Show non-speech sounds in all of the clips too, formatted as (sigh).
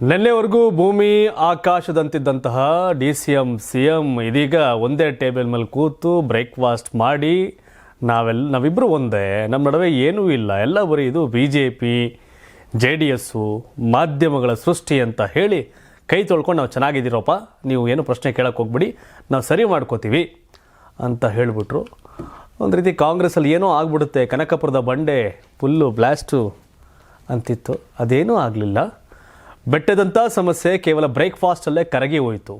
ನಿನ್ನೆವರೆಗೂ ಭೂಮಿ ಆಕಾಶದಂತಿದ್ದಂತಹ D C M C M ಇದೀಗ ಒಂದೇ ಟೇಬಲ್ ಮೇಲೆ ಕೂತು ಬ್ರೇಕ್ಫಾಸ್ಟ್ ಮಾಡಿ ನಾವೆಲ್ಲ ನಾವಿಬ್ಬರು ಒಂದೇ. ನಮ್ಮ ನಡುವೆ ಏನೂ ಇಲ್ಲ. ಎಲ್ಲ ಬರೀ ಇದು B J P, J D S ಮಾಧ್ಯಮಗಳ ಸೃಷ್ಟಿ ಅಂತ ಹೇಳಿ ಕೈ ತೊಳ್ಕೊಂಡು ನಾವು ಚೆನ್ನಾಗಿದ್ದೀರಪ್ಪ. ನೀವು ಏನು ಪ್ರಶ್ನೆ ಕೇಳಕ್ಕೆ ಹೋಗ್ಬಿಡಿ. ನಾವು ಸರಿ ಮಾಡ್ಕೋತೀವಿ ಅಂತ ಹೇಳಿಬಿಟ್ರು. ಒಂದು ರೀತಿ ಕಾಂಗ್ರೆಸ್ಸಲ್ಲಿ ಏನೋ ಆಗ್ಬಿಡುತ್ತೆ. ಕನಕಪುರದ ಬಂಡೆ ಫುಲ್ಲು ಬ್ಲಾಸ್ಟು ಅಂತಿತ್ತು. ಅದೇನೂ ಆಗಲಿಲ್ಲ. ಬೆಟ್ಟದಂಥ ಸಮಸ್ಯೆ ಕೇವಲ ಬ್ರೇಕ್ಫಾಸ್ಟಲ್ಲೇ ಕರಗಿ ಹೋಯಿತು.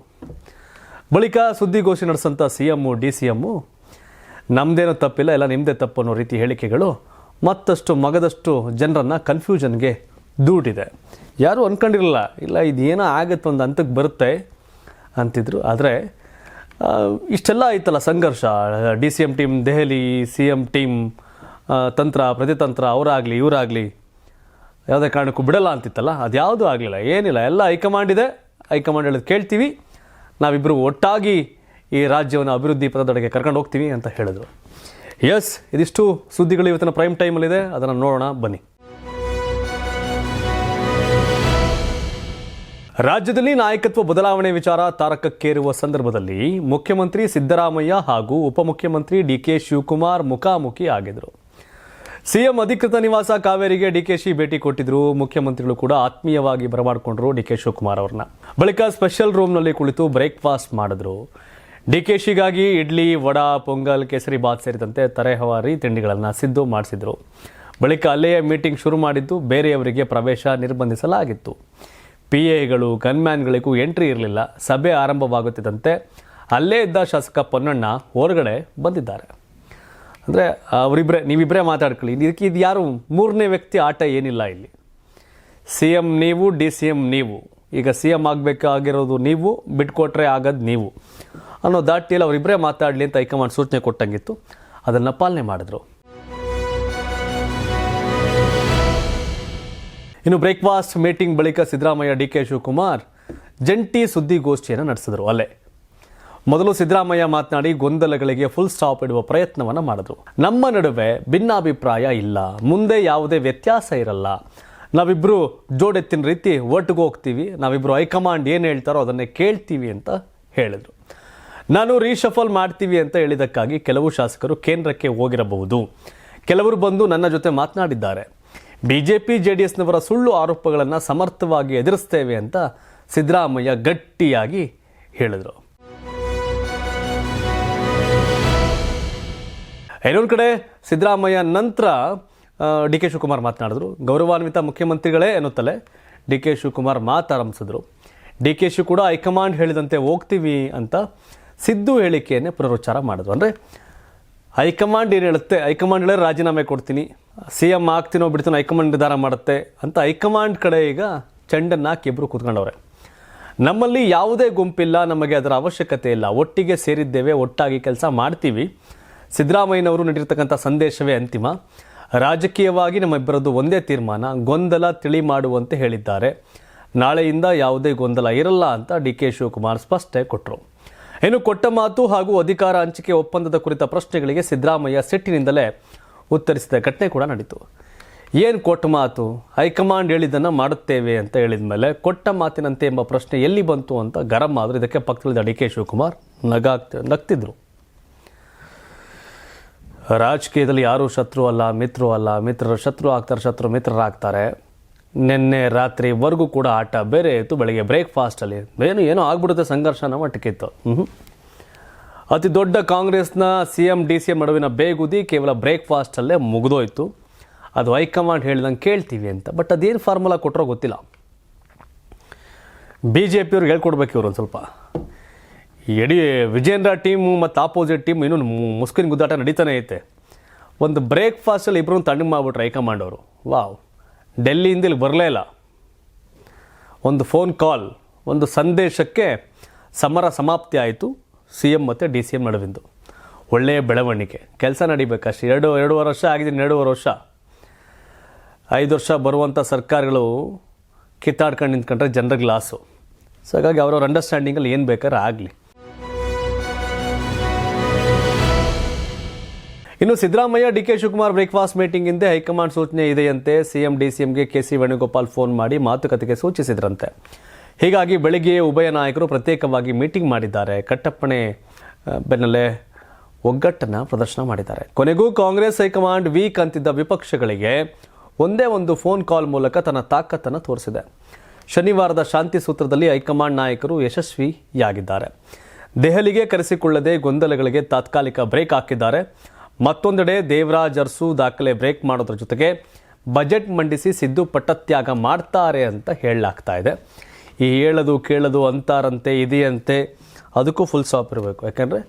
ಬಳಿಕ ಸುದ್ದಿಗೋಷ್ಠಿ ನಡೆಸಂಥ C M D C M ನಮ್ಮದೇನೋ ತಪ್ಪಿಲ್ಲ, ಎಲ್ಲ ನಿಮ್ಮದೇ ತಪ್ಪು ಅನ್ನೋ ರೀತಿ ಹೇಳಿಕೆಗಳು ಮತ್ತಷ್ಟು ಮಗದಷ್ಟು ಜನರನ್ನು ಕನ್ಫ್ಯೂಷನ್ಗೆ ದೂಡಿದೆ ಯಾರೂ ಅಂದ್ಕೊಂಡಿರಲಿಲ್ಲ ಇಲ್ಲ, ಇದೇನೋ ಆಗತ್ತೆ ಒಂದು ಹಂತಕ್ಕೆ ಬರುತ್ತೆ ಅಂತಿದ್ರು. ಆದರೆ ಇಷ್ಟೆಲ್ಲ ಆಯ್ತಲ್ಲ ಸಂಘರ್ಷ. D C M team, Delhi C M team ತಂತ್ರ, ಪ್ರತಿತಂತ್ರ, ಅವರಾಗಲಿ, ಇವರಾಗಲಿ ಯಾವುದೇ ಕಾರಣಕ್ಕೂ ಬಿಡಲ್ಲ ಅಂತಿತ್ತಲ್ಲ? ಅದ್ಯಾವುದೂ ಆಗಲಿಲ್ಲ. ಏನಿಲ್ಲ, ಎಲ್ಲ ಹೈಕಮಾಂಡ್ ಇದೆ. ಹೈಕಮಾಂಡ್ ಹೇಳೋದು ಕೇಳ್ತೀವಿ. ನಾವಿಬ್ಬರು ಒಟ್ಟಾಗಿ ಈ ರಾಜ್ಯವನ್ನು ಅಭಿವೃದ್ಧಿ ಪದದೊಳಗೆ ಕರ್ಕೊಂಡು ಹೋಗ್ತೀವಿ ಅಂತ ಹೇಳಿದರು. ಎಸ್ ಇದಿಷ್ಟು ಸುದ್ದಿಗಳು ಇವತ್ತಿನ ಪ್ರೈಮ್ ಟೈಮಲ್ಲಿದೆ ಅದನ್ನು ನೋಡೋಣ, ಬನ್ನಿ. ರಾಜ್ಯದಲ್ಲಿ ನಾಯಕತ್ವ ಬದಲಾವಣೆ ವಿಚಾರ ತಾರಕಕ್ಕೇರುವ ಸಂದರ್ಭದಲ್ಲಿ ಮುಖ್ಯಮಂತ್ರಿ ಸಿದ್ದರಾಮಯ್ಯ ಹಾಗೂ ಉಪಮುಖ್ಯಮಂತ್ರಿ ಡಿ ಕೆ ಶಿವಕುಮಾರ್ ಮುಖಾಮುಖಿ ಆಗಿದ್ರು. ಸಿಎಂ ಅಧಿಕೃತ ನಿವಾಸ ಕಾವೇರಿಗೆ ಡಿಕೆಶಿ ಭೇಟಿ ಕೊಟ್ಟಿದ್ರು. ಮುಖ್ಯಮಂತ್ರಿಗಳು ಕೂಡ ಆತ್ಮೀಯವಾಗಿ ಬರಮಾಡಿಕೊಂಡ್ರು ಕೆ ಶಿವಕುಮಾರ್ ಅವ್ರನ್ನ. ಬಳಿಕ ಸ್ಪೆಷಲ್ ರೂಮ್ನಲ್ಲಿ ಕುಳಿತು ಬ್ರೇಕ್ಫಾಸ್ಟ್ ಮಾಡಿದ್ರು. ಡಿಕೆಶಿಗಾಗಿ ಇಡ್ಲಿ, ವಡಾ, ಪೊಂಗಲ್, ಕೇಸರಿ ಬಾತ್ ಸೇರಿದಂತೆ ತರಹವಾರಿ ತಿಂಡಿಗಳನ್ನು ಸಿದ್ದು ಮಾಡಿಸಿದ್ರು. ಬಳಿಕ ಅಲ್ಲೇ ಮೀಟಿಂಗ್ ಶುರು ಮಾಡಿದ್ದು ಬೇರೆಯವರಿಗೆ ಪ್ರವೇಶ ನಿರ್ಬಂಧಿಸಲಾಗಿತ್ತು. ಪಿ ಎಗಳು ಗನ್ಮ್ಯಾನ್ಗಳಿಗೂ ಎಂಟ್ರಿ ಇರಲಿಲ್ಲ. ಸಭೆ ಆರಂಭವಾಗುತ್ತಿದ್ದಂತೆ ಅಲ್ಲೇ ಇದ್ದ ಶಾಸಕ ಪೊನ್ನಣ್ಣ ಹೊರಗಡೆ ಬಂದಿದ್ದಾರೆ. ಅಂದರೆ ಅವರಿಬ್ಬರೇ ನೀವಿಬ್ಬರೇ ಮಾತಾಡ್ಕೊಳ್ಳಿ. ಇದಕ್ಕೆ ಇದು ಯಾರು ಮೂರನೇ ವ್ಯಕ್ತಿ ಆಟ ಏನಿಲ್ಲ ಇಲ್ಲಿ. ಸಿ ಎಂ ನೀವು, ಡಿ ಸಿ ಎಂ ನೀವು. ಈಗ ಸಿ ಎಂ ಆಗಬೇಕಾಗಿರೋದು ನೀವು, ಬಿಟ್ಕೊಟ್ರೆ ಆಗೋದು ನೀವು. ಅನ್ನೋ ದಾಟಿಯಲ್ಲಿ ಅವರಿಬ್ಬರೇ ಮಾತಾಡಲಿ ಅಂತ ಹೈಕಮಾಂಡ್ ಸೂಚನೆ ಕೊಟ್ಟಂಗಿತ್ತು. ಅದನ್ನು ಪಾಲನೆ ಮಾಡಿದ್ರು. ಇನ್ನು ಬ್ರೇಕ್ಫಾಸ್ಟ್ ಮೀಟಿಂಗ್ ಬಳಿಕ ಸಿದ್ದರಾಮಯ್ಯ, ಡಿ ಕೆ ಶಿವಕುಮಾರ್ ಜಂಟಿ ಸುದ್ದಿಗೋಷ್ಠಿಯನ್ನು ನಡೆಸಿದರು ಅಲ್ಲೇ. ಮೊದಲು ಸಿದ್ದರಾಮಯ್ಯ ಮಾತನಾಡಿ ಗೊಂದಲಗಳಿಗೆ ಫುಲ್ ಸ್ಟಾಪ್ ಇಡುವ ಪ್ರಯತ್ನವನ್ನು ಮಾಡಿದ್ರು. ನಮ್ಮ ನಡುವೆ ಭಿನ್ನಾಭಿಪ್ರಾಯ ಇಲ್ಲ. ಮುಂದೆ ಯಾವುದೇ ವ್ಯತ್ಯಾಸ ಇರಲ್ಲ. ನಾವಿಬ್ಬರು ಜೋಡೆತ್ತಿನ ರೀತಿ ಒಟ್ಟಿಗೆ ಹೋಗ್ತೀವಿ. ನಾವಿಬ್ಬರು ಹೈಕಮಾಂಡ್ ಏನು ಹೇಳ್ತಾರೋ ಅದನ್ನೇ ಕೇಳ್ತೀವಿ ಅಂತ ಹೇಳಿದರು. ನಾನು ರೀಶಫಲ್ ಮಾಡ್ತೀವಿ ಅಂತ ಹೇಳಿದ್ದಕ್ಕಾಗಿ ಕೆಲವು ಶಾಸಕರು ಕೇಂದ್ರಕ್ಕೆ ಹೋಗಿರಬಹುದು. ಕೆಲವರು ಬಂದು ನನ್ನ ಜೊತೆ ಮಾತನಾಡಿದ್ದಾರೆ. ಬಿಜೆಪಿ ಜೆ ಡಿ ಎಸ್ನವರ ಸುಳ್ಳು ಆರೋಪಗಳನ್ನು ಸಮರ್ಥವಾಗಿ ಎದುರಿಸ್ತೇವೆ ಅಂತ ಸಿದ್ದರಾಮಯ್ಯ ಗಟ್ಟಿಯಾಗಿ ಹೇಳಿದರು. ಇನ್ನೊಂದು ಕಡೆ ಸಿದ್ದರಾಮಯ್ಯ ನಂತರ ಡಿ ಕೆ ಶಿವಕುಮಾರ್ ಮಾತನಾಡಿದ್ರು. ಗೌರವಾನ್ವಿತ ಮುಖ್ಯಮಂತ್ರಿಗಳೇ ಎನ್ನುತ್ತಲೇ ಡಿ ಕೆ ಶಿವಕುಮಾರ್ ಮಾತಾರಂಭಿಸಿದ್ರು. ಡಿ ಕೆ ಶಿವ್ ಕೂಡ ಹೈಕಮಾಂಡ್ ಹೇಳಿದಂತೆ ಹೋಗ್ತೀವಿ ಅಂತ ಸಿದ್ದು ಹೇಳಿಕೆಯನ್ನೇ ಪುನರುಚ್ಚಾರ ಮಾಡಿದ್ರು. ಅಂದರೆ ಹೈಕಮಾಂಡ್ ಏನು ಹೇಳುತ್ತೆ? ಹೈಕಮಾಂಡ್ ಹೇಳಿದ್ರೆ ರಾಜೀನಾಮೆ ಕೊಡ್ತೀನಿ. ಸಿ ಎಂ ಆಗ್ತೀನೋ ಬಿಡ್ತೀನೋ, ಹೈಕಮಾಂಡ್ ನಿರ್ಧಾರ ಮಾಡುತ್ತೆ ಅಂತ ಹೈಕಮಾಂಡ್ ಕಡೆ ಈಗ ಚೆಂಡನ್ನು ಹಾಕಿ ಇಬ್ಬರು ಕೂತ್ಕೊಂಡವ್ರೆ. ನಮ್ಮಲ್ಲಿ ಯಾವುದೇ ಗುಂಪಿಲ್ಲ, ನಮಗೆ ಅದರ ಅವಶ್ಯಕತೆ ಇಲ್ಲ. ಒಟ್ಟಿಗೆ ಸೇರಿದ್ದೇವೆ, ಒಟ್ಟಾಗಿ ಕೆಲಸ ಮಾಡ್ತೀವಿ. ಸಿದ್ದರಾಮಯ್ಯನವರು ನೀಡಿರ್ತಕ್ಕಂಥ ಸಂದೇಶವೇ ಅಂತಿಮ. ರಾಜಕೀಯವಾಗಿ ನಮ್ಮಿಬ್ಬರದ್ದು ಒಂದೇ ತೀರ್ಮಾನ, ಗೊಂದಲ ತಿಳಿ ಮಾಡುವಂತೆ ಹೇಳಿದ್ದಾರೆ. ನಾಳೆಯಿಂದ ಯಾವುದೇ ಗೊಂದಲ ಇರಲ್ಲ ಅಂತ ಡಿ ಕೆ ಶಿವಕುಮಾರ್ ಸ್ಪಷ್ಟೆ ಕೊಟ್ಟರು ಇನ್ನು ಕೊಟ್ಟ ಮಾತು ಹಾಗೂ ಅಧಿಕಾರ ಹಂಚಿಕೆ ಒಪ್ಪಂದದ ಕುರಿತ ಪ್ರಶ್ನೆಗಳಿಗೆ ಸಿದ್ದರಾಮಯ್ಯ ಸಿಟ್ಟಿನಿಂದಲೇ ಉತ್ತರಿಸಿದ ಘಟನೆ ಕೂಡ ನಡೀತು. ಏನು ಕೊಟ್ಟ ಮಾತು? ಹೈಕಮಾಂಡ್ ಹೇಳಿದ್ದನ್ನು ಮಾಡುತ್ತೇವೆ ಅಂತ ಹೇಳಿದ ಮೇಲೆ ಕೊಟ್ಟ ಮಾತಿನಂತೆ ಎಂಬ ಪ್ರಶ್ನೆ ಎಲ್ಲಿ ಬಂತು ಅಂತ ಗರಂ ಆದರೂ ಇದಕ್ಕೆ ಪಕ್ಕದಲ್ಲಿದ್ದ ಡಿ ಕೆ ಶಿವಕುಮಾರ್ ನಗಾಗ್ತ, ನಗ್ತಿದ್ರು. ರಾಜಕೀಯದಲ್ಲಿ ಯಾರೂ ಶತ್ರು ಅಲ್ಲ, ಮಿತ್ರರು ಅಲ್ಲ, ಮಿತ್ರರು ಶತ್ರು ಆಗ್ತಾರೆ, ಶತ್ರು ಮಿತ್ರರಾಗ್ತಾರೆ. ನಿನ್ನೆ ರಾತ್ರಿವರೆಗೂ ಕೂಡ ಆಟ ಬೇರೆ ಇತ್ತು, ಬೆಳಗ್ಗೆ ಬ್ರೇಕ್ಫಾಸ್ಟಲ್ಲಿ ಏನು, ಏನೋ ಆಗ್ಬಿಡುತ್ತೆ ಸಂಘರ್ಷ ಅನ್ನೋ ಮಟ್ಟಕ್ಕಿತ್ತು ಅತಿ ದೊಡ್ಡ ಕಾಂಗ್ರೆಸ್ನ C M D C M ನಡುವಿನ ಬೇಗುದಿ ಕೇವಲ ಬ್ರೇಕ್ಫಾಸ್ಟಲ್ಲೇ ಮುಗಿದೋಯ್ತು. ಅದು ಹೈಕಮಾಂಡ್ ಹೇಳಿದಂಗೆ ಕೇಳ್ತೀವಿ ಅಂತ, ಬಟ್ ಅದೇನು ಫಾರ್ಮುಲಾ ಕೊಟ್ಟರೋ ಗೊತ್ತಿಲ್ಲ. ಬಿ ಜೆ ಪಿಯವ್ರಿಗೆ ಹೇಳ್ಕೊಡ್ಬೇಕು ಇವರು ಒಂದು ಸ್ವಲ್ಪ. ಎಡಿ ವಿಜೇಂದ್ರ ಟೀಮು ಮತ್ತು ಆಪೋಸಿಟ್ ಟೀಮ್ ಇನ್ನು ಮುಸ್ಕಿನ ಗುದ್ದಾಟ ನಡೀತಾನೆ ಐತೆ. ಒಂದು ಬ್ರೇಕ್ಫಾಸ್ಟಲ್ಲಿ ಇಬ್ಬರು ತಣ್ಣಗೆ ಮಾಡಿಬಿಟ್ರು ಹೈಕಮಾಂಡ್ ಅವರು ವಾವ್. ಡೆಲ್ಲಿಯಿಂದ ಇಲ್ಲಿ ಬರಲೇ ಇಲ್ಲ. ಒಂದು ಫೋನ್ ಕಾಲ್ ಒಂದು ಸಂದೇಶಕ್ಕೆ ಸಮರ ಸಮಾಪ್ತಿ ಆಯಿತು. ಸಿ ಎಂ ಮತ್ತು ಡಿ ಸಿ ಎಂ ನಡುವಿಂದು. ಒಳ್ಳೆಯ ಬೆಳವಣಿಗೆ. ಕೆಲಸ ನಡಿಬೇಕಷ್ಟೇ ಎರಡು, ಎರಡೂವರೆ ವರ್ಷ ಆಗಿದೆ ಎರಡೂವರೆ ವರ್ಷ. ಐದು ವರ್ಷ ಬರುವಂಥ ಸರ್ಕಾರಗಳು ಕಿತ್ತಾಡ್ಕೊಂಡು ನಿಂತ್ಕೊಂಡ್ರೆ ಜನರಿಗೆ ಲಾಸು ಸೊ ಹಾಗಾಗಿ ಅವ್ರವ್ರ ಅಂಡರ್ಸ್ಟ್ಯಾಂಡಿಂಗಲ್ಲಿ ಏನು ಬೇಕಾದ್ರೆ ಆಗಲಿ. ಇನ್ನು Siddaramaiah, D K Shivakumar breakfast meeting ಹಿಂದೆ ಹೈಕಮಾಂಡ್ ಸೂಚನೆ ಇದೆಯಂತೆ CM K C Venugopal phone ಮಾಡಿ ಮಾತುಕತೆಗೆ ಸೂಚಿಸಿದ್ರಂತೆ. ಹೀಗಾಗಿ ಬೆಳಿಗ್ಗೆ ಉಭಯ ನಾಯಕರು ಪ್ರತ್ಯೇಕವಾಗಿ ಮೀಟಿಂಗ್ ಮಾಡಿದ್ದಾರೆ. ಕಟ್ಟಪ್ಪಣೆ ಬೆನ್ನಲ್ಲೇ ಒಗ್ಗಟ್ಟನ್ನು ಪ್ರದರ್ಶನ ಮಾಡಿದ್ದಾರೆ. ಕೊನೆಗೂ ಕಾಂಗ್ರೆಸ್ ಹೈಕಮಾಂಡ್ ವೀಕ್ ಅಂತಿದ್ದ ವಿಪಕ್ಷಗಳಿಗೆ ಒಂದೇ ಒಂದು ಫೋನ್ ಕಾಲ್ ಮೂಲಕ ತನ್ನ ತಾಕತ್ತನ್ನು ತೋರಿಸಿದೆ. ಶನಿವಾರದ ಶಾಂತಿ ಸೂತ್ರದಲ್ಲಿ ಹೈಕಮಾಂಡ್ ನಾಯಕರು ಯಶಸ್ವಿಯಾಗಿದ್ದಾರೆ. ದೆಹಲಿಗೆ ಕರೆಸಿಕೊಳ್ಳದೆ ಗೊಂದಲಗಳಿಗೆ ತಾತ್ಕಾಲಿಕ ಬ್ರೇಕ್ ಹಾಕಿದ್ದಾರೆ. ಮತ್ತೊಂದೆಡೆ ದೇವರಾಜ್ ಅರ್ಸು ದಾಖಲೆ ಬ್ರೇಕ್ ಮಾಡೋದ್ರ ಜೊತೆಗೆ ಬಜೆಟ್ ಮಂಡಿಸಿ ಸಿದ್ದು ಪಟ್ಟತ್ಯಾಗ ಮಾಡ್ತಾರೆ ಅಂತ ಹೇಳಲಾಗ್ತಾ ಇದೆ. ಈ ಹೇಳೋದು ಕೇಳೋದು ಅಂತಾರಂತೆ, ಇದೆಯಂತೆ ಅದಕ್ಕೂ ಫುಲ್ ಸ್ಟಾಪ್ ಇರಬೇಕು. ಯಾಕೆಂದರೆ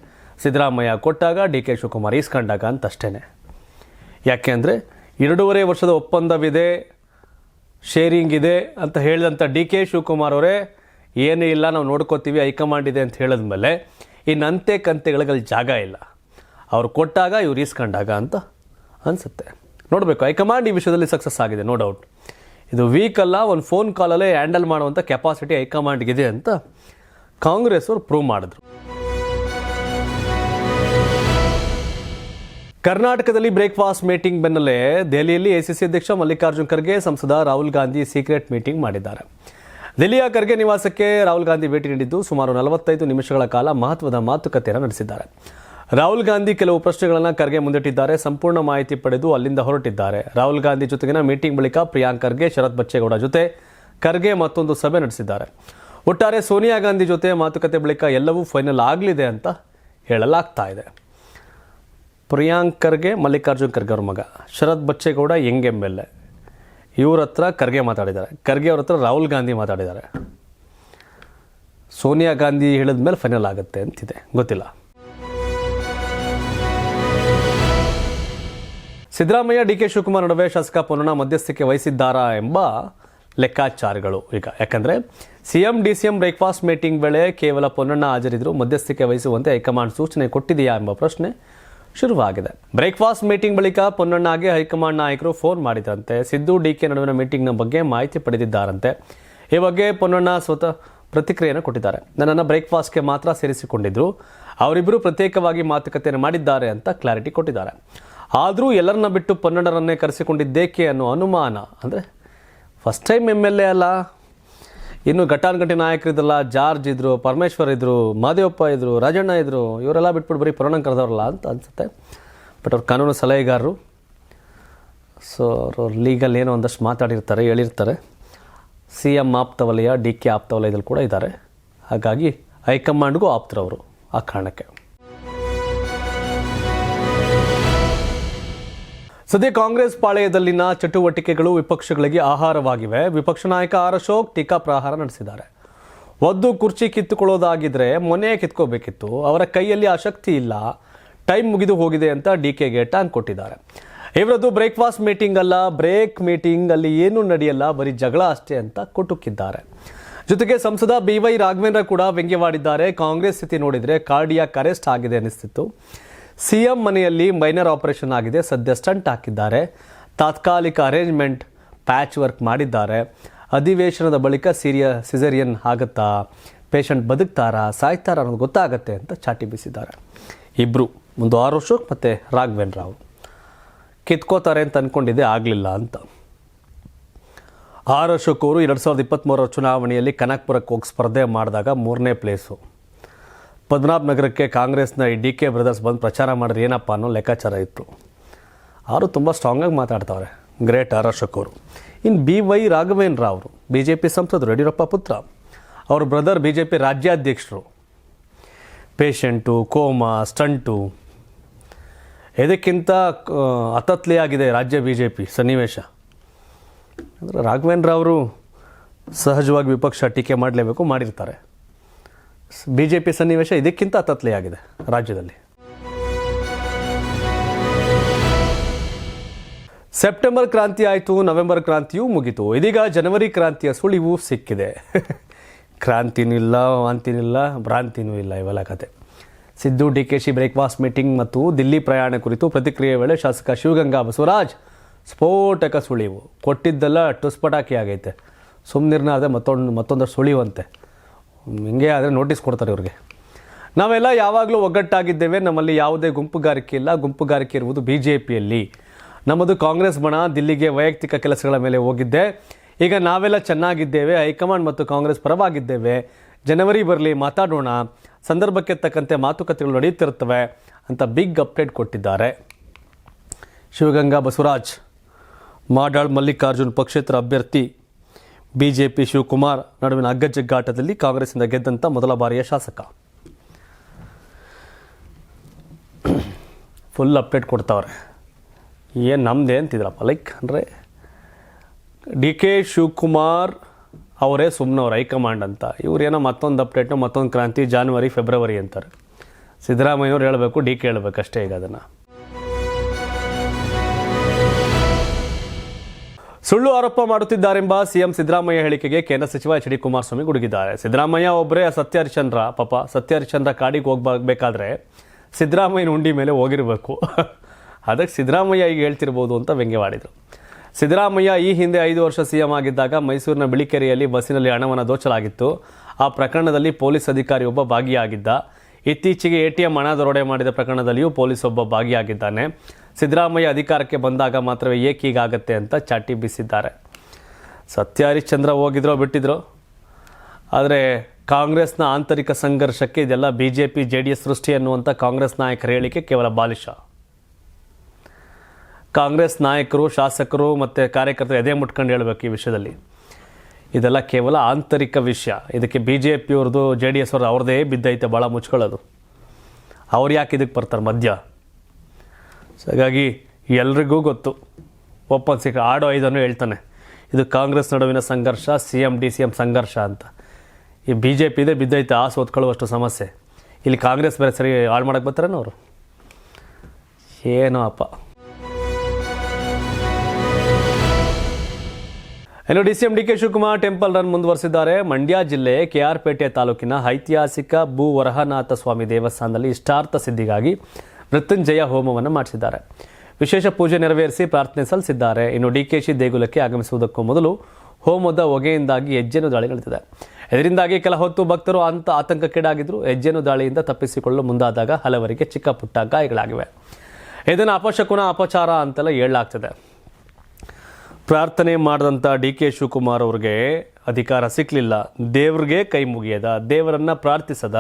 ಸಿದ್ದರಾಮಯ್ಯ ಕೊಟ್ಟಾಗ ಡಿ ಕೆ ಶಿವಕುಮಾರ್ ಈಸ್ಕೊಂಡಾಗ ಅಂತ ಅಷ್ಟೇ ಯಾಕೆಂದರೆ ಎರಡೂವರೆ ವರ್ಷದ ಒಪ್ಪಂದವಿದೆ ಶೇರಿಂಗ್ ಇದೆ ಅಂತ ಹೇಳಿದಂಥ ಡಿ ಕೆ ಶಿವಕುಮಾರ್ ಅವರೇ, ಏನೂ ಇಲ್ಲ, ನಾವು ನೋಡ್ಕೋತೀವಿ, ಹೈಕಮಾಂಡ್ ಇದೆ ಅಂತ ಹೇಳಿದ್ಮೇಲೆ ಇನ್ನು ಅಂತೆ ಕಂತೆಗಳಿಗೆ ಜಾಗ ಇಲ್ಲ. ಅವ್ರು ಕೊಟ್ಟಾಗ ಇವ್ರು ಈಸ್ಕೊಂಡಾಗ ಅಂತ ಅನಿಸುತ್ತೆ. ನೋಡಬೇಕು, ಹೈಕಮಾಂಡ್ ಈ ವಿಷಯದಲ್ಲಿ ಸಕ್ಸಸ್ ಆಗಿದೆ ನೋ ಡೌಟ್ ಇದು ವೀಕಲ್ಲ ಒಂದು ಫೋನ್ ಕಾಲಲ್ಲೇ ಹ್ಯಾಂಡಲ್ ಮಾಡುವಂಥ ಕೆಪಾಸಿಟಿ ಹೈಕಮಾಂಡ್ಗಿದೆ ಅಂತ ಕಾಂಗ್ರೆಸ್ ಅವರು ಪ್ರೂವ್ ಮಾಡಿದ್ರು. ಕರ್ನಾಟಕದಲ್ಲಿ ಬ್ರೇಕ್ಫಾಸ್ಟ್ ಮೀಟಿಂಗ್ ಬೆನ್ನಲ್ಲೇ ದೆಹಲಿಯಲ್ಲಿ ಎಸಿಸಿ ಅಧ್ಯಕ್ಷ ಮಲ್ಲಿಕಾರ್ಜುನ್ ಖರ್ಗೆ, ಸಂಸದ ರಾಹುಲ್ ಗಾಂಧಿ ಸೀಕ್ರೆಟ್ ಮೀಟಿಂಗ್ ಮಾಡಿದ್ದಾರೆ. ದೆಹಲಿಯ ಖರ್ಗೆ ನಿವಾಸಕ್ಕೆ ರಾಹುಲ್ ಗಾಂಧಿ ಭೇಟಿ ನೀಡಿದ್ದು ಸುಮಾರು ನಲವತ್ತೈದು ನಿಮಿಷಗಳ ಕಾಲ ಮಹತ್ವದ ಮಾತುಕತೆಯನ್ನು ನಡೆಸಿದ್ದಾರೆ. ರಾಹುಲ್ ಗಾಂಧಿ ಕೆಲವು ಪ್ರಶ್ನೆಗಳನ್ನು ಖರ್ಗೆ ಮುಂದಿಟ್ಟಿದ್ದಾರೆ. ಸಂಪೂರ್ಣ ಮಾಹಿತಿ ಪಡೆದು ಅಲ್ಲಿಂದ ಹೊರಟಿದ್ದಾರೆ. ರಾಹುಲ್ ಗಾಂಧಿ ಜೊತೆಗಿನ ಮೀಟಿಂಗ್ ಬಳಿಕ ಪ್ರಿಯಾಂಕ್ ಖರ್ಗೆ, ಶರತ್ ಬಚ್ಚೇಗೌಡ ಜೊತೆ ಖರ್ಗೆ ಮತ್ತೊಂದು ಸಭೆ ನಡೆಸಿದ್ದಾರೆ. ಒಟ್ಟಾರೆ ಸೋನಿಯಾ ಗಾಂಧಿ ಜೊತೆ ಮಾತುಕತೆ ಬಳಿಕ ಎಲ್ಲವೂ ಫೈನಲ್ ಆಗಲಿದೆ ಅಂತ ಹೇಳಲಾಗ್ತಾ ಇದೆ. ಪ್ರಿಯಾಂಕ್ ಖರ್ಗೆ, ಮಲ್ಲಿಕಾರ್ಜುನ್ ಖರ್ಗೆ ಅವ್ರ ಮಗ. Sharath Bachegowda young M L A ಇವ್ರ ಹತ್ರ ಖರ್ಗೆ ಮಾತಾಡಿದ್ದಾರೆ. ಖರ್ಗೆ ಅವ್ರ ಹತ್ರ ರಾಹುಲ್ ಗಾಂಧಿ ಮಾತಾಡಿದ್ದಾರೆ. ಸೋನಿಯಾ ಗಾಂಧಿ ಹೇಳಿದ ಮೇಲೆ ಫೈನಲ್ ಆಗುತ್ತೆ ಅಂತಿದೆ. ಗೊತ್ತಿಲ್ಲ. ಸಿದ್ದರಾಮಯ್ಯ, ಡಿ ಕೆ ಶಿವಕುಮಾರ್ ನಡುವೆ ಶಾಸಕ ಪೊನ್ನಣ್ಣ ಮಧ್ಯಸ್ಥಿಕೆ ವಹಿಸಿದ್ದಾರಾ ಎಂಬ ಲೆಕ್ಕಾಚಾರಗಳು ಈಗ. ಯಾಕಂದರೆ C M D C M breakfast meeting ವೇಳೆ ಕೇವಲ ಪೊನ್ನಣ್ಣ ಹಾಜರಿದ್ದರು ಮಧ್ಯಸ್ಥಿಕೆ ವಹಿಸುವಂತೆ ಹೈಕಮಾಂಡ್ ಸೂಚನೆ ಕೊಟ್ಟಿದೆಯಾ ಎಂಬ ಪ್ರಶ್ನೆ ಶುರುವಾಗಿದೆ. ಬ್ರೇಕ್ಫಾಸ್ಟ್ ಮೀಟಿಂಗ್ ಬಳಿಕ ಪೊನ್ನಣ್ಣಗೆ ಹೈಕಮಾಂಡ್ ನಾಯಕರು ಫೋನ್ ಮಾಡಿದ್ರಂತೆ. ಸಿದ್ದು, ಡಿ ಕೆ ನಡುವಿನ ಮೀಟಿಂಗ್ನ ಬಗ್ಗೆ ಮಾಹಿತಿ ಪಡೆದಿದ್ದಾರಂತೆ. ಈ ಬಗ್ಗೆ ಪೊನ್ನಣ್ಣ ಸ್ವತಃ ಪ್ರತಿಕ್ರಿಯೆಯನ್ನು ಕೊಟ್ಟಿದ್ದಾರೆ. ನನ್ನನ್ನು ಬ್ರೇಕ್ಫಾಸ್ಟ್ಗೆ ಮಾತ್ರ ಸೇರಿಸಿಕೊಂಡಿದ್ದರು ಅವರಿಬ್ಬರು ಪ್ರತ್ಯೇಕವಾಗಿ ಮಾತುಕತೆಯನ್ನು ಮಾಡಿದ್ದಾರೆ ಅಂತ ಕ್ಲಾರಿಟಿ ಕೊಟ್ಟಿದ್ದಾರೆ. ಆದರೂ ಎಲ್ಲರನ್ನ ಬಿಟ್ಟು ಪನ್ನಡರನ್ನೇ ಕರೆಸಿಕೊಂಡಿದ್ದೇಕೆ ಅನ್ನೋ ಅನುಮಾನ. ಅಂದರೆ first time M L A ಅಲ್ಲ. ಇನ್ನು ಘಟಾನುಘಟಿ ನಾಯಕರಿದ್ರಲ್ಲ ಜಾರ್ಜ್ ಇದ್ದರು ಪರಮೇಶ್ವರ್ ಇದ್ದರು ಮಾದೇವಪ್ಪ ಇದ್ದರು ರಾಜಣ್ಣ ಇದ್ದರು ಇವರೆಲ್ಲ ಬಿಟ್ಬಿಟ್ಟು ಬರೀ ಪುರಾಣ ಕರೆದವ್ರಲ್ಲ ಅಂತ ಅನಿಸುತ್ತೆ. ಬಟ್ ಅವ್ರ ಕಾನೂನು ಸಲಹೆಗಾರರು. ಸೊ ಅವರು ಲೀಗಲ್ ಏನೋ ಒಂದಷ್ಟು ಮಾತಾಡಿರ್ತಾರೆ, ಹೇಳಿರ್ತಾರೆ. ಸಿ ಎಂ ಆಪ್ತ ವಲಯ ಡಿ ಕೆ ಆಪ್ತ ವಲಯದಲ್ಲಿ ಕೂಡ ಇದ್ದಾರೆ. ಹಾಗಾಗಿ ಹೈಕಮಾಂಡ್ಗೂ ಆಪ್ತರವರು ಆ ಕಾರಣಕ್ಕೆ. ಸದ್ಯ ಕಾಂಗ್ರೆಸ್ ಪಾಳೆಯದಲ್ಲಿನ ಚಟುವಟಿಕೆಗಳು ವಿಪಕ್ಷಗಳಿಗೆ ಆಹಾರವಾಗಿವೆ. ವಿಪಕ್ಷ ನಾಯಕ ಆರ್ ಅಶೋಕ್ ಟೀಕಾ ಪ್ರಹಾರ ನಡೆಸಿದ್ದಾರೆ. ಒದ್ದು ಕುರ್ಚಿ ಕಿತ್ತುಕೊಳ್ಳೋದಾಗಿದ್ರೆ ಮೊನ್ನೆ ಕಿತ್ಕೋಬೇಕಿತ್ತು. ಅವರ ಕೈಯಲ್ಲಿ ಆಸಕ್ತಿ ಇಲ್ಲ. ಟೈಮ್ ಮುಗಿದು ಹೋಗಿದೆ ಅಂತ ಡಿ ಕೆಗೆ ಟಾಂಗ್ ಕೊಟ್ಟಿದ್ದಾರೆ. ಇವರದ್ದು ಬ್ರೇಕ್ಫಾಸ್ಟ್ ಮೀಟಿಂಗ್ ಅಲ್ಲ. ಬ್ರೇಕ್ ಮೀಟಿಂಗ್ ಅಲ್ಲಿ ಏನೂ ನಡೆಯಲ್ಲ. ಬರೀ ಜಗಳ ಅಷ್ಟೇ ಅಂತ ಕುಟುಕಿದ್ದಾರೆ. ಜೊತೆಗೆ ಸಂಸದ ಬಿ ವೈ ರಾಘವೇಂದ್ರ ಕೂಡ ವ್ಯಂಗ್ಯವಾಡಿದ್ದಾರೆ. ಕಾಂಗ್ರೆಸ್ ಸ್ಥಿತಿ ನೋಡಿದ್ರೆ ಕಾರ್ಡಿಯಾಕ್ ಅರೆಸ್ಟ್ ಆಗಿದೆ ಅನಿಸ್ತಿತ್ತು ಸಿಎಂ ಮನೆಯಲ್ಲಿ ಮೈನರ್ ಆಪರೇಷನ್ ಆಗಿದೆ. ಸದ್ಯ ಸ್ಟಂಟ್ ಹಾಕಿದ್ದಾರೆ. ತಾತ್ಕಾಲಿಕ ಅರೇಂಜ್ಮೆಂಟ್ ಪ್ಯಾಚ್ ವರ್ಕ್ ಮಾಡಿದ್ದಾರೆ. ಅಧಿವೇಶನದ ಬಳಿಕ ಸಿರಿಯ ಸಿಸೇರಿಯನ್ ಆಗುತ್ತಾ? ಪೇಷಂಟ್ ಬದುಕ್ತಾರಾ? ಸಾಯ್ತಾರಾ ಅನ್ನೋದು ಗೊತ್ತಾಗತ್ತೆ ಅಂತ ಚಾಟಿ ಬೀಸಿದ್ದಾರೆ. ಇಬ್ಬರು ಒಂದು ಆರು ಅಶೋಕ್ ಮತ್ತು ರಾಘವೇಂದ್ರ ರಾವ್. ಕಿತ್ಕೋತಾರೆ ಅಂತ ಅಂದ್ಕೊಂಡಿದ್ದೆ ಆಗಲಿಲ್ಲ ಅಂತ. ಆರ್ ಅಶೋಕ್ ಅವರು ಎರಡು ಸಾವಿರದ ಇಪ್ಪತ್ತ್ಮೂರರ ಚುನಾವಣೆಯಲ್ಲಿ ಕನಕ್ಪುರಕ್ಕೆ ಹೋಗಿ ಸ್ಪರ್ಧೆ ಮಾಡಿದಾಗ ಮೂರನೇ ಪ್ಲೇಸು ಪದ್ಮನಾಭ ನಗರಕ್ಕೆ ಕಾಂಗ್ರೆಸ್ನ ಈ ಡಿ ಕೆ ಬ್ರದರ್ಸ್ ಬಂದು ಪ್ರಚಾರ ಮಾಡಿದ್ರೆ ಏನಪ್ಪ ಅನ್ನೋ ಲೆಕ್ಕಾಚಾರ ಇತ್ತು. ಅವರು ತುಂಬ ಸ್ಟ್ರಾಂಗಾಗಿ ಮಾತಾಡ್ತಾವ್ರೆ, ಗ್ರೇಟ್ ಆರ್ ಅಶೋಕ್ ಅವರು. ಇನ್ನು ಬಿ ವೈ ರಾಘವೇಂದ್ರ ಅವರು, ಬಿ ಜೆ ಪಿ ಸಂಸದರು ಯಡಿಯೂರಪ್ಪ ಪುತ್ರ. ಅವ್ರ ಬ್ರದರ್ ಬಿ ಜೆ ಪಿ ರಾಜ್ಯಾಧ್ಯಕ್ಷರು. Patient, coma, stunt. ಇದಕ್ಕಿಂತ ಅತತ್ಲೆಯಾಗಿದೆ ರಾಜ್ಯ ಬಿ ಜೆ ಪಿ ಸನ್ನಿವೇಶ? ಅಂದರೆ ರಾಘವೇಂದ್ರ ಅವರು ಸಹಜವಾಗಿ ವಿಪಕ್ಷ ಟೀಕೆ ಮಾಡಲೇಬೇಕು, ಮಾಡಿರ್ತಾರೆ. ಬಿ ಜೆ ಪಿ ಸನ್ನಿವೇಶ ಇದಕ್ಕಿಂತ ತತ್ಲೆಯಾಗಿದೆ ರಾಜ್ಯದಲ್ಲಿ. ಸೆಪ್ಟೆಂಬರ್ ಕ್ರಾಂತಿ ಆಯಿತು, ನವೆಂಬರ್ ಕ್ರಾಂತಿಯೂ ಮುಗಿತು. ಇದೀಗ ಜನವರಿ ಕ್ರಾಂತಿಯ ಸುಳಿವು ಸಿಕ್ಕಿದೆ. (laughs) ಕ್ರಾಂತಿನೂ ಇಲ್ಲ ವಾಂತಿನೂ ಇಲ್ಲ ಭ್ರಾಂತಿನೂ ಇಲ್ಲ ಇವೆಲ್ಲ ಕತೆ. Siddu, D K Shi breakfast meeting ಮತ್ತು ದಿಲ್ಲಿ ಪ್ರಯಾಣ ಕುರಿತು ಪ್ರತಿಕ್ರಿಯೆ ವೇಳೆ ಶಾಸಕ ಶಿವಗಂಗಾ ಬಸವರಾಜ್ ಸ್ಫೋಟಕ ಸುಳಿವು. ಕೊಟ್ಟಿದ್ದೆಲ್ಲ ಟುಸ್ಪಟಾಕಿ ಆಗೈತೆ ಸುಮ್ಮನಿರ್ನಾದ ಮತ್ತೊಂದು, ಮತ್ತೊಂದಷ್ಟು ಸುಳಿವಂತೆ. ಹಿಂಗೆ ಆದರೆ ನೋಟಿಸ್ ಕೊಡ್ತಾರೆ ಇವ್ರಿಗೆ. ನಾವೆಲ್ಲ ಯಾವಾಗಲೂ ಒಗ್ಗಟ್ಟಾಗಿದ್ದೇವೆ, ನಮ್ಮಲ್ಲಿ ಯಾವುದೇ ಗುಂಪುಗಾರಿಕೆ ಇಲ್ಲ. ಗುಂಪುಗಾರಿಕೆ ಇರುವುದು ಬಿ ಜೆ ಪಿಯಲ್ಲಿ ನಮ್ಮದು ಕಾಂಗ್ರೆಸ್ ಬಣ, ದಿಲ್ಲಿಗೆ ವೈಯಕ್ತಿಕ ಕೆಲಸಗಳ ಮೇಲೆ ಹೋಗಿದ್ದೆ. ಈಗ ನಾವೆಲ್ಲ ಚೆನ್ನಾಗಿದ್ದೇವೆ, ಹೈಕಮಾಂಡ್ ಮತ್ತು ಕಾಂಗ್ರೆಸ್ ಪರವಾಗಿದ್ದೇವೆ. ಜನವರಿ ಬರಲಿ ಮಾತಾಡೋಣ. ಸಂದರ್ಭಕ್ಕೆ ತಕ್ಕಂತೆ ಮಾತುಕತೆಗಳು ನಡೆಯುತ್ತಿರುತ್ತವೆ ಅಂತ ಬಿಗ್ ಅಪ್ಡೇಟ್ ಕೊಟ್ಟಿದ್ದಾರೆ. ಶಿವಗಂಗಾ ಬಸವರಾಜ್, ಮಾಡಾಳ್ ಮಲ್ಲಿಕಾರ್ಜುನ್ ಪಕ್ಷೇತರ ಅಭ್ಯರ್ಥಿ ಬಿಜೆಪಿ ಶಿವಕುಮಾರ್ ನಡುವಿನ ಅಗ್ಗಜಗ್ಗಾಟದಲ್ಲಿ ಕಾಂಗ್ರೆಸ್ನಿಂದ ಗೆದ್ದಂಥ ಮೊದಲ ಬಾರಿಯ ಶಾಸಕ. ಫುಲ್ ಅಪ್ಡೇಟ್ ಕೊಡ್ತಾವ್ರೆ. ಏನು ನಮ್ಮದೇ ಅಂತಿದ್ರಪ್ಪ? ಲೈಕ್ ಅಂದರೆ ಡಿ ಕೆ ಶಿವಕುಮಾರ್ ಅವರೇ ಸುಮ್ಮನವ್ರು ಹೈಕಮಾಂಡ್ ಅಂತ. ಇವ್ರೇನೋ ಮತ್ತೊಂದು ಅಪ್ಡೇಟ್ನ ಮತ್ತೊಂದು ಕ್ರಾಂತಿ, ಜಾನ್ವರಿ, ಫೆಬ್ರವರಿ ಅಂತಾರೆ. ಸಿದ್ದರಾಮಯ್ಯವ್ರು ಹೇಳಬೇಕು ಡಿ ಕೆ ಹೇಳಬೇಕಷ್ಟೇ ಈಗ ಅದನ್ನು. ಸುಳ್ಳು ಆರೋಪ ಮಾಡುತ್ತಿದ್ದಾರೆಂಬ ಸಿಎಂ ಸಿದ್ದರಾಮಯ್ಯ ಹೇಳಿಕೆಗೆ ಕೇಂದ್ರ ಸಚಿವ ಎಚ್ ಡಿ ಕುಮಾರಸ್ವಾಮಿ ಗುಡುಗಿದ್ದಾರೆ. ಸಿದ್ದರಾಮಯ್ಯ ಒಬ್ಬರೇ ಸತ್ಯ ಹರಿಶ್ಚಂದ್ರ ಪಾಪ ಸತ್ಯ ಹರಿಶ್ಚಂದ್ರ ಕಾಡಿಗೆ ಹೋಗ್ಬೇಕಾದ್ರೆ ಸಿದ್ದರಾಮಯ್ಯನ ಉಂಡಿ ಮೇಲೆ ಹೋಗಿರಬೇಕು. ಅದಕ್ಕೆ ಸಿದ್ದರಾಮಯ್ಯ ಈಗ ಹೇಳ್ತಿರ್ಬೋದು ಅಂತ ವ್ಯಂಗ್ಯವಾಡಿದರು ಸಿದ್ದರಾಮಯ್ಯ ಈ ಹಿಂದೆ ಐದು ವರ್ಷ ಸಿಎಂ ಆಗಿದ್ದಾಗ ಮೈಸೂರಿನ ಬಿಳಿಕೆರೆಯಲ್ಲಿ ಬಸ್ಸಿನಲ್ಲಿ ಹಣವನ್ನು ದೋಚಲಾಗಿತ್ತು. ಆ ಪ್ರಕರಣದಲ್ಲಿ ಪೊಲೀಸ್ ಅಧಿಕಾರಿ ಒಬ್ಬ ಭಾಗಿಯಾಗಿದ್ದ. ಇತ್ತೀಚೆಗೆ ಎಟಿಎಂ ಹಣ ದರೋಡೆ ಮಾಡಿದ ಪ್ರಕರಣದಲ್ಲಿಯೂ ಪೊಲೀಸ್ ಒಬ್ಬ ಭಾಗಿಯಾಗಿದ್ದಾನೆ. ಸಿದ್ದರಾಮಯ್ಯ ಅಧಿಕಾರಕ್ಕೆ ಬಂದಾಗ ಮಾತ್ರವೇ ಏಕೆ ಹೀಗಾಗತ್ತೆ ಅಂತ ಚಾಟಿ ಬೀಸಿದ್ದಾರೆ. ಸತ್ಯ ಹರಿಶ್ಚಂದ್ರ ಹೋಗಿದ್ರೋ ಬಿಟ್ಟಿದ್ರು? ಆದರೆ ಕಾಂಗ್ರೆಸ್ನ ಆಂತರಿಕ ಸಂಘರ್ಷಕ್ಕೆ ಇದೆಲ್ಲ B J P J D S ಸೃಷ್ಟಿ ಅನ್ನುವಂಥ ಕಾಂಗ್ರೆಸ್ ನಾಯಕರ ಹೇಳಿಕೆ ಕೇವಲ ಬಾಲಿಷ ಕಾಂಗ್ರೆಸ್ ನಾಯಕರು, ಶಾಸಕರು ಮತ್ತು ಕಾರ್ಯಕರ್ತರು ಎದೆ ಮುಟ್ಕೊಂಡು ಹೇಳಬೇಕು ಈ ವಿಷಯದಲ್ಲಿ. ಇದೆಲ್ಲ ಕೇವಲ ಆಂತರಿಕ ವಿಷಯ. ಇದಕ್ಕೆ ಬಿ ಜೆ ಪಿಯವ್ರದ್ದು ಜೆ ಡಿ ಎಸ್ ಅವ್ರದ್ದು ಅವ್ರದ್ದೇ ಬಿದ್ದೈತೆ ಭಾಳ ಮುಚ್ಕೊಳ್ಳೋದು. ಅವ್ರು ಯಾಕೆ ಇದಕ್ಕೆ ಬರ್ತಾರೆ ಮಧ್ಯ? ಸೊ ಹಾಗಾಗಿ ಎಲ್ರಿಗೂ ಗೊತ್ತು. ಒಪ್ಪಂದ ಸಿಕ್ಕ ಆಡೋ ಐದನ್ನು ಹೇಳ್ತಾನೆ. ಇದು ಕಾಂಗ್ರೆಸ್ ನಡುವಿನ ಸಂಘರ್ಷ, C M D C M ಸಂಘರ್ಷ ಅಂತ. ಈ ಬಿ ಜೆ ಪಿದೇ ಬಿದ್ದೈತೆ, ಆಸ್ ಹೊತ್ಕೊಳ್ಳುವಷ್ಟು ಸಮಸ್ಯೆ. ಇಲ್ಲಿ ಕಾಂಗ್ರೆಸ್ ಬೇರೆ ಸರಿ ಹಾಳು ಮಾಡಕ್ಕೆ ಬರ್ತಾರೇನೋ ಅವರು? ಏನೋ ಅಪ್ಪ. ಇನ್ನು D C M, D K Shivakumar temple run ಮುಂದುವರೆಸಿದ್ದಾರೆ. ಮಂಡ್ಯ ಜಿಲ್ಲೆ ಕೆ ಆರ್ ಪೇಟೆ ತಾಲೂಕಿನ ಐತಿಹಾಸಿಕ ಭೂ ವರಹನಾಥ ಸ್ವಾಮಿ ದೇವಸ್ಥಾನದಲ್ಲಿ ಇಷ್ಟಾರ್ಥ ಸಿದ್ಧಿಗಾಗಿ ಮೃತ್ಯುಂಜಯ ಹೋಮವನ್ನು ಮಾಡಿಸಿದ್ದಾರೆ. ವಿಶೇಷ ಪೂಜೆ ನೆರವೇರಿಸಿ ಪ್ರಾರ್ಥನೆ ಸಲ್ಲಿಸಿದ್ದಾರೆ. ಇನ್ನು ಡಿಕೆಶಿ ದೇಗುಲಕ್ಕೆ ಆಗಮಿಸುವುದಕ್ಕೂ ಮೊದಲು ಹೋಮದ ಹೊಗೆಯಿಂದಾಗಿ ಹೆಜ್ಜೆನು ದಾಳಿ ನಡೆದಿದೆ. ಇದರಿಂದಾಗಿ ಕೆಲ ಹೊತ್ತು ಭಕ್ತರು ಅಂತ ಆತಂಕಕ್ಕೀಡಾಗಿದ್ದರು ಹೆಜ್ಜೆನು ದಾಳಿಯಿಂದ ತಪ್ಪಿಸಿಕೊಳ್ಳಲು ಮುಂದಾದಾಗ ಹಲವರಿಗೆ ಚಿಕ್ಕ ಪುಟ್ಟ ಗಾಯಗಳಾಗಿವೆ. ಇದನ್ನು ಅಪಶಕುನ ಅಪಚಾರ ಅಂತೆಲ್ಲ ಹೇಳಲಾಗ್ತದೆ. ಪ್ರಾರ್ಥನೆ ಮಾಡಿದಂಥ ಡಿ ಕೆ ಶಿವಕುಮಾರ್ ಅವ್ರಿಗೆ ಅಧಿಕಾರ ಸಿಕ್ಕಲಿಲ್ಲ ದೇವ್ರಿಗೆ ಕೈ ಮುಗಿಯದ, ದೇವರನ್ನು ಪ್ರಾರ್ಥಿಸದ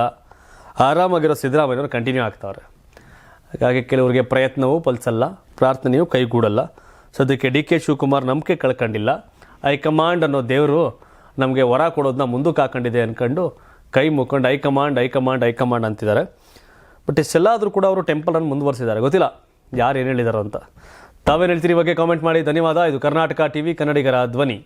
ಆರಾಮಾಗಿರೋ ಸಿದ್ದರಾಮಯ್ಯವರು ಕಂಟಿನ್ಯೂ ಆಗ್ತಾವ್ರೆ ಹಾಗಾಗಿ ಕೆಲವರಿಗೆ ಪ್ರಯತ್ನವೂ ಫಲಿಸಲ್ಲ ಪ್ರಾರ್ಥನೆಯೂ ಕೈಗೂಡಲ್ಲ. ಸದ್ಯಕ್ಕೆ ಡಿ ಕೆ ಶಿವಕುಮಾರ್ ನಂಬಿಕೆ ಕಳ್ಕೊಂಡಿಲ್ಲ. ಹೈಕಮಾಂಡ್ ಅನ್ನೋ ದೇವರು ನಮಗೆ ವರ ಕೊಡೋದನ್ನ ಮುಂದಕ್ಕೆ ಹಾಕೊಂಡಿದೆ ಅಂದ್ಕೊಂಡು ಕೈ ಮುಕ್ಕೊಂಡು high command high command high command ಅಂತಿದ್ದಾರೆ. ಬಟ್ ಇಷ್ಟೆಲ್ಲಾದರೂ ಕೂಡ ಅವರು ಟೆಂಪಲನ್ನು ಮುಂದುವರಿಸಿದ್ದಾರೆ. ಗೊತ್ತಿಲ್ಲ ಯಾರು ಏನು ಹೇಳಿದಾರೋ ಅಂತ. ತಾವೇನು ಹೇಳ್ತೀರಿ ಬಗ್ಗೆ ಕಾಮೆಂಟ್ ಮಾಡಿ. ಧನ್ಯವಾದ. ಇದು ಕರ್ನಾಟಕ ಟಿವಿ, ಕನ್ನಡಿಗರ ಧ್ವನಿ.